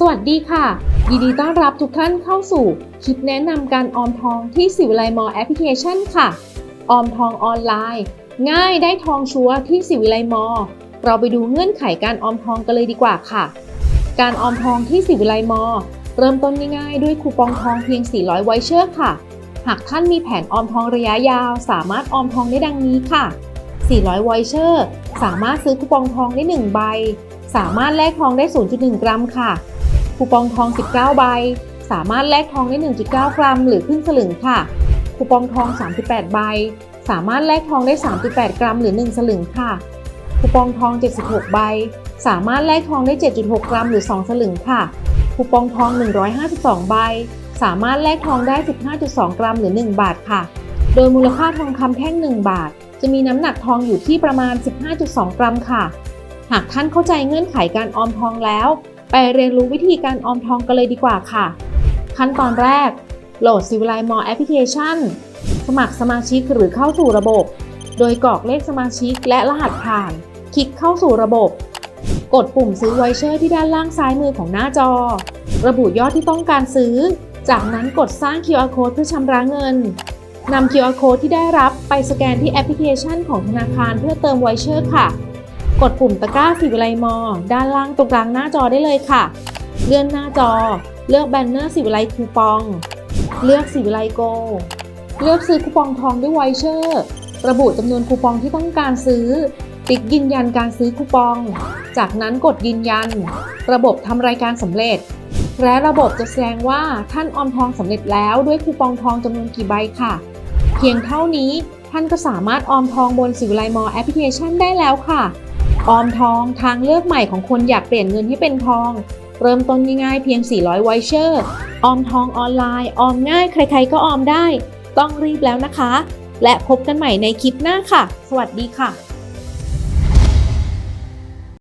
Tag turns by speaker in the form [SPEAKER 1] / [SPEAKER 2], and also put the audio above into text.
[SPEAKER 1] สวัสดีค่ะ ยินดีต้อนรับทุกท่านเข้าสู่คลิปแนะนำการออมทองที่สิวิไลมอแอปพลิเคชันค่ะ ออมทองออนไลน์ ง่ายได้ทองชัวร์ที่สิวิไลมอเราไปดูเงื่อนไขการออมทองกันเลยดีกว่าค่ะ การออมทองที่สิวิไลมอเริ่มต้นง่ายๆด้วยคูปองทองเพียง 400 ไวเชอร์ค่ะ หากท่านมีแผนออมทองระยะยาว สามารถออมทองได้ดังนี้ค่ะ 400 ไวเชอร์สามารถซื้อคูปองทองได้ 1 ใบ สามารถแลกทองได้ 0.1 กรัมค่ะ คูปองทอง 19 ใบ สามารถแลกทองได้ 1.9 กรัม หรือครึ่งสลึงค่ะ คูปองทอง 38 ใบ สามารถแลกทองได้ 3.8 กรัม หรือ 1 สลึงค่ะ คูปองทอง 76 ใบ สามารถแลกทองได้ 7.6 กรัม หรือ 2 สลึงค่ะ คูปองทอง 152 ใบ สามารถแลกทองได้ 15.2 กรัม หรือ 1 บาทค่ะ โดยมูลค่าทองคำแท่ง 1 บาท จะมีน้ำหนักทองอยู่ที่ประมาณ 15.2 กรัมค่ะ หากท่านเข้าใจเงื่อนไขการออมทองแล้ว ไปเรียนรู้วิธีการออมทองกันเลยดีกว่าค่ะ ขั้นตอนแรก โหลด c i v i l i m o แอปพลิเคชันสมัครสมาชิกหรือเข้าสู่ระบบ โดยกรอกเลขสมาชิกและรหัสผ่าน คลิกเข้าสู่ระบบ กดปุ่มซื้อไวเชอร์ที่ด้านล่างซ้ายมือของหน้าจอ ระบุยอดที่ต้องการซื้อ จากนั้นกดสร้าง QR code เพื่อชำระเงินนำ QR code ที่ได้รับไปสแกนที่แอปพลิเคชันของธนาคารเพื่อเติมไวเชอร์ค่ะ กดปุ่มตะกร้าสิวิไลมอ ด้านล่างตรงกลางหน้าจอได้เลยค่ะ เลื่อนหน้าจอ เลือกแบนเนอร์สิวิไลคูปอง เลือกสิวิไลโก เลือกซื้อคูปองทองด้วยไวเชอร์ระบุจำนวนคูปองที่ต้องการซื้อ ติ๊กยืนยันการซื้อคูปอง จากนั้นกดยืนยัน ระบบทำรายการสำเร็จ และระบบจะแสดงว่าท่านออมทองสำเร็จแล้วด้วยคูปองทองจำนวนกี่ใบค่ะ เพียงเท่านี้ท่านก็สามารถออมทองบนสิวไลมอแอปพลิเคชันได้แล้วค่ะ ออมทองทางเลือกใหม่ของคนอยากเปลี่ยนเงินให้เป็นทอง เริ่มต้นง่ายๆเพียง 400 ไวเชอร์ ออมทองออนไลน์ ออมง่ายใครๆก็ออมได้ ต้องรีบแล้วนะคะ และพบกันใหม่ในคลิปหน้าค่ะ สวัสดีค่ะ